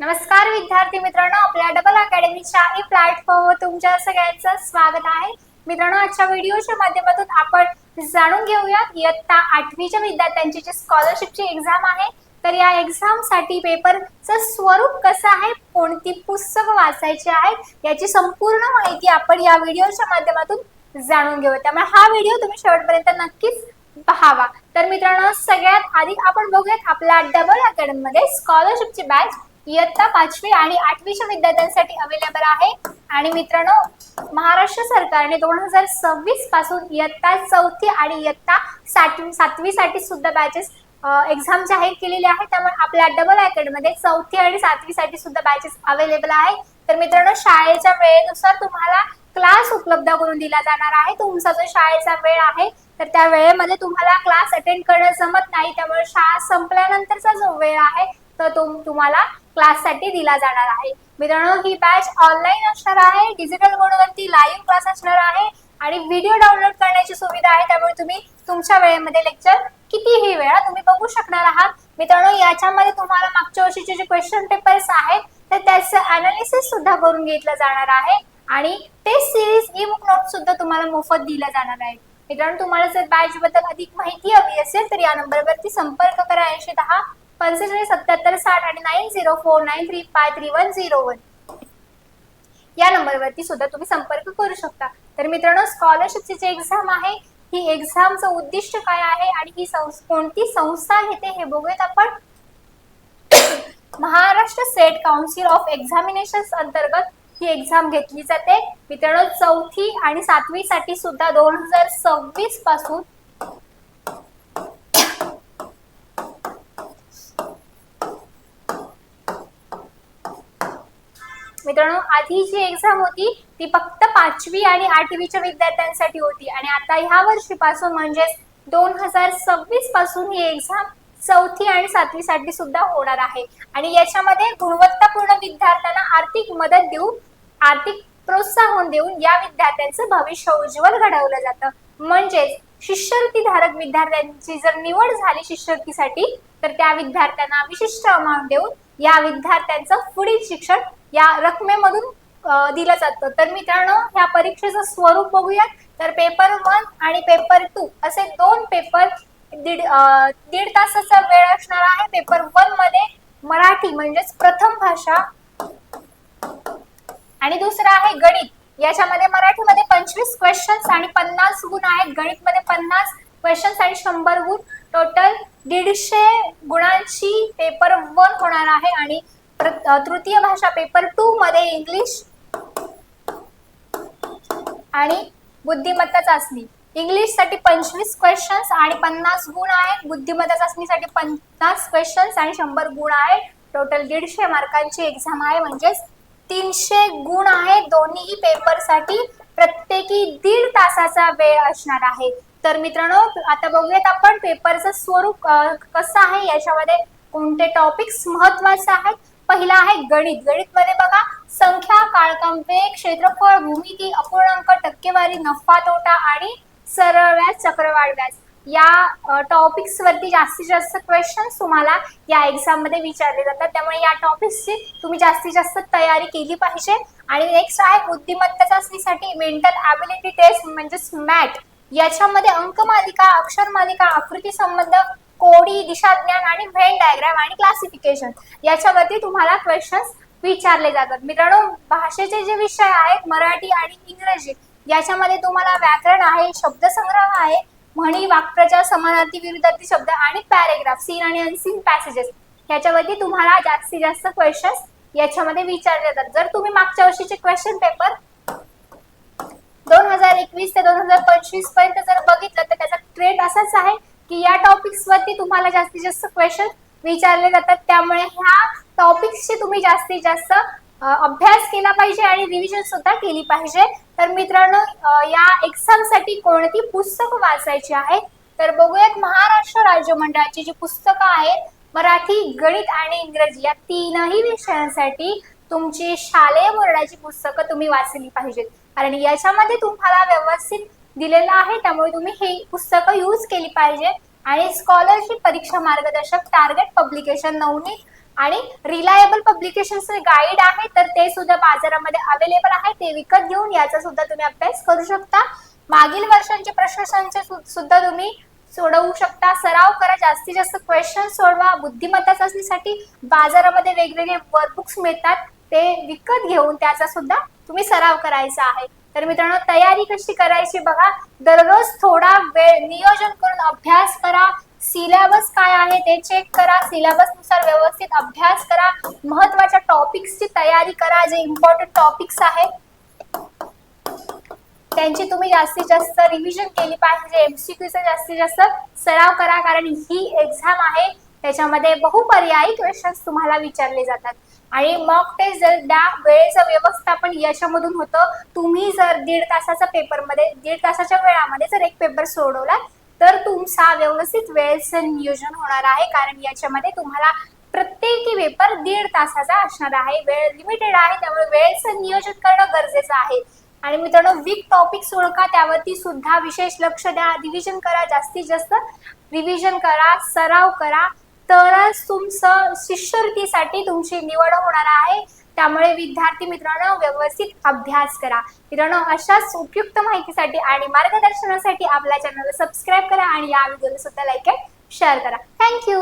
नमस्कार विद्यार्थी मित्रांनो. आपल्या डबल अकॅडमीच्या ई प्लॅटफॉर्मवर तुमच्या सगळ्यांचं स्वागत आहे. मित्रांनो आजच्या व्हिडिओच्या माध्यमातून आपण जाणून घेऊयात इयत्ता आठवीच्या विद्यार्थ्यांची जी स्कॉलरशिपची एक्झाम आहे तर या एक्झामसाठी पेपरचं स्वरूप कसं आहे कोणती पुस्तकं वाचायची आहेत याची संपूर्ण माहिती आपण या व्हिडिओच्या माध्यमातून जाणून घेऊया. त्यामुळे हा व्हिडिओ तुम्ही शेवटपर्यंत नक्कीच पहावा. तर मित्रांनो सगळ्यात आधी आपण बघूयात आपल्या डबल अकॅडमीमध्ये स्कॉलरशिपची बॅच इयत्ता पाचवी आणि आठवीच्या विद्यार्थ्यांसाठी अवेलेबल आहे. आणि मित्रांनो महाराष्ट्र सरकारने दोन हजार सव्वीसपासून इयत्ता चौथी आणि इयत्ता सातवी सातवीसाठी सुद्धा बॅचेस एक्झाम जाहीर केलेली आहे. त्यामुळे आपल्या डबल अकॅडमध्ये चौथी आणि सातवीसाठी सुद्धा बॅचेस अवेलेबल आहे. तर मित्रांनो शाळेच्या वेळेनुसार तुम्हाला क्लास उपलब्ध करून दिला जाणार आहे. तुमचा जो शाळेचा वेळ आहे तर त्या वेळेमध्ये तुम्हाला क्लास अटेंड करणं जमत नाही. त्यामुळे शाळा संपल्यानंतरचा जो वेळ आहे तर तो तुम्हाला क्लाससाठी दिला जाणार आहे. मित्रांनो ही बॅच ऑनलाईन असणार आहे. डिजिटल मोडवरती लाईव्ह क्लास असणार आहे. आणि व्हिडिओ डाउनलोड करण्याची सुविधा आहे. त्यामुळे तुम्ही तुमच्या वेळेमध्ये लेक्चर कितीही वेळा तुम्ही बघू शकणार आहात. मित्रांनो याच्यामध्ये तुम्हाला मागच्या वर्षीचे जे क्वेश्चन पेपर्स आहेत तर त्याचं अनालिसिस सुद्धा करून घेतलं जाणार आहे. आणि test series e book note सुद्धा तुम्हाला मोफत दिल्या जाणार आहे. मित्रांनो तुम्हाला जर बॅच बद्दल अधिक माहिती हवी असेल तर या नंबरवरती संपर्क करा. ऐंशी दहा पंचेचाळीस सत्याहत्तर साठ आणि nine zero four nine three five three one zero one. या नंबरवरती सुद्धा तुम्ही संपर्क करू शकता. तर मित्रांनो स्कॉलरशिपची जी एक्झाम आहे ही एक्झामचं उद्दिष्ट काय आहे आणि ही संस- कोणती संस्था घेते हे बघूयात आपण. Maharashtra SET council of examination अंतर्गत ही एक्झाम घेतली जाते. मित्रांनो चौथी आणि सातवी साठी सुद्धा दोन हजार सव्वीसपासून मित्रांनो आधी जी एक्झाम होती ती फक्त पाचवी आणि आठवीच्या विद्यार्थ्यांसाठी होती. आणि आता ह्या वर्षीपासून म्हणजेच दोन हजार सव्वीसपासून ही एक्झाम चौथी आणि सातवी साठी सुद्धा होणार आहे. आणि याच्यामध्ये गुणवत्तापूर्ण विद्यार्थ्यांना आर्थिक मदत देऊन आर्थिक प्रोत्साहन देऊन या विद्यार्थ्यांचं भविष्य उज्ज्वल घडवलं जातं. म्हणजेच शिष्यवृत्ती धारक विद्यार्थ्यांची जर निवड झाली शिष्यवृत्तीसाठी तर त्या विद्यार्थ्यांना विशिष्ट अमाऊंट देऊन या विद्यार्थ्यांचं पुढील शिक्षण या रकमेमधून दिलं जातं. तर मित्रांनो ह्या परीक्षेचं स्वरूप बघूयात. तर पेपर वन आणि पेपर टू असे दोन पेपर दीड दीड तासाचा वेळ असणार आहे. पेपर वनमध्ये मराठी म्हणजेच प्रथम भाषा आणि दुसरा आहे गणित. याच्यामध्ये मराठीमध्ये पंचवीस क्वेश्चन्स आणि पन्नास गुण आहेत. गणित मध्ये पन्नास क्वेश्चन्स आणि शंभर गुण. टोटल दीडशे गुणांची पेपर वन होणार आहे आणि तृतीय भाषा पेपर टू मध्ये इंग्लिश आणि बुद्धिमत्ता चाचणी. इंग्लिशसाठी पंचवीस क्वेश्चन्स आणि पन्नास गुण आहेत. बुद्धिमत्ता चाचणीसाठी पन्नास क्वेश्चन्स आणि शंभर गुण आहेत. टोटल दीडशे मार्कांची एक्झाम आहे. म्हणजेच तीनशे गुण आहेत. दोन्ही पेपरसाठी प्रत्येकी दीड तासाचा वेळ असणार आहे. तर मित्रांनो आता बघूयात आपण पेपरचं स्वरूप कसं आहे? याच्यामध्ये कोणते टॉपिक्स महत्त्वाचे आहेत? पहिला आहे गणित. गणित मध्ये बघा संख्या काळकंपे क्षेत्रफळ भूमिती अपूर्णांक टक्केवारी नफा तोटा आणि सरळ व्याज चक्रवाढ व्याज. या टॉपिक्स वरती जास्तीत जास्त क्वेश्चन्स तुम्हाला या एक्झाममध्ये विचारले जातात. त्यामुळे या टॉपिक्सची तुम्ही जास्तीत जास्त तयारी केली पाहिजे. आणि नेक्स्ट आहे बुद्धिमत्ता चाचणीसाठी मेंटल ॲबिलिटी टेस्ट म्हणजेच मॅट याच्यामध्ये अंक मालिका अक्षर मालिका आकृती संबंध कोडी दिशाज्ञान आणि व्हेन डायग्राम आणि क्लासिफिकेशन याच्यावरती तुम्हाला क्वेश्चन्स विचारले जातात. मित्रांनो भाषेचे जे विषय आहेत मराठी आणि इंग्रजी याच्यामध्ये तुम्हाला व्याकरण आहे शब्दसंग्रह आहे म्हणी वाक्प्रचार समानार्थी विरुद्धार्थी शब्द आणि पॅरेग्राफ सीन आणि अनसीन पॅसेजेस याच्यावरती तुम्हाला जास्तीत जास्त क्वेश्चन्स याच्यामध्ये विचारले जातात. जर तुम्ही मागच्या वर्षीचे क्वेश्चन पेपर दोन हजार एकवीस ते दोन हजार पंचवीसपर्यंत जर बघितलं तर त्याचा ट्रेंड असाच आहे. की या टॉपिक्स वरती तुम्हाला जास्तीत जास्त क्वेश्चन विचारले जातात. त्यामुळे ह्या टॉपिक्सची तुम्ही जास्तीत जास्त अभ्यास केला पाहिजे आणि रिव्हिजन सुद्धा केली पाहिजे. तर मित्रांनो या एक्झामसाठी कोणती पुस्तकं वाचायची आहेत तर बघूयात महाराष्ट्र राज्य मंडळाची जी पुस्तकं आहेत मराठी गणित आणि इंग्रजी या तीनही विषयांसाठी तुमची शालेय बोर्डाची पुस्तकं तुम्ही वाचली पाहिजेत. कारण याच्यामध्ये तुम्हाला व्यवस्थित दिलेलं आहे. त्यामुळे तुम्ही ही पुस्तकं यूज केली पाहिजे. आणि स्कॉलरशिप परीक्षा मार्गदर्शक टार्गेट पब्लिकेशन नवनीत आणि रिलायबल पब्लिकेशनचे गाईड आहे तर ते सुद्धा बाजारामध्ये अवेलेबल आहे. ते विकत घेऊन याचा सुद्धा तुम्ही अभ्यास करू शकता. मागील वर्षांचे प्रश्नसंच सुद्धा तुम्ही सोडवू शकता. सराव करा जास्तीत जास्त क्वेश्चन सोडवा. बुद्धिमत्ता चाचणीसाठी बाजारामध्ये वेगवेगळे वर्कबुक्स मिळतात. ते विकत घेऊन त्याचा सुद्धा तुम्ही सराव करायचा आहे. तर मित्रांनो तयारी कशी करायची बघा. दररोज थोडा वेळ नियोजन करून अभ्यास करा. सिलेबस काय आहे ते चेक करा. सिलेबसनुसार व्यवस्थित अभ्यास करा. महत्त्वाच्या टॉपिक्सची तयारी करा. जे इम्पॉर्टंट टॉपिक्स आहेत त्यांची तुम्ही जास्तीत जास्त रिव्हिजन केली पाहिजे. एमसीक्यूचा जास्तीत जास्त सराव करा. कारण ही एक्झाम आहे. त्याच्यामध्ये बहुपर्यायी क्वेश्चन्स तुम्हाला विचारले जातात. आणि मॉक टेस्ट जर त्या वेळेचं व्यवस्थापन याच्यामधून होतं तुम्ही जर दीड तासाचा पेपरमध्ये दीड तासाच्या वेळामध्ये जर एक पेपर सोडवला तर तुमचा व्यवस्थित वेळेचं नियोजन होणार आहे. कारण याच्यामध्ये तुम्हाला प्रत्येकी पेपर दीड तासाचा असणार आहे. वेळ लिमिटेड आहे त्यामुळे वेळेचं नियोजन करणं गरजेचं आहे. आणि मित्रांनो वीक टॉपिक्स ओळखा त्यावरती सुद्धा विशेष लक्ष द्या. रिव्हिजन करा जास्तीत जास्त रिव्हिजन करा सराव करा. तरच तुमचं शिष्यवृत्तीसाठी तुमची निवड होणार आहे. त्यामुळे विद्यार्थी मित्रांनो व्यवस्थित अभ्यास करा. मित्रांनो अशाच उपयुक्त माहितीसाठी आणि मार्गदर्शनासाठी आपल्या चॅनलला सबस्क्राईब करा आणि या व्हिडिओला सुद्धा लाईक आणि शेअर करा. थँक्यू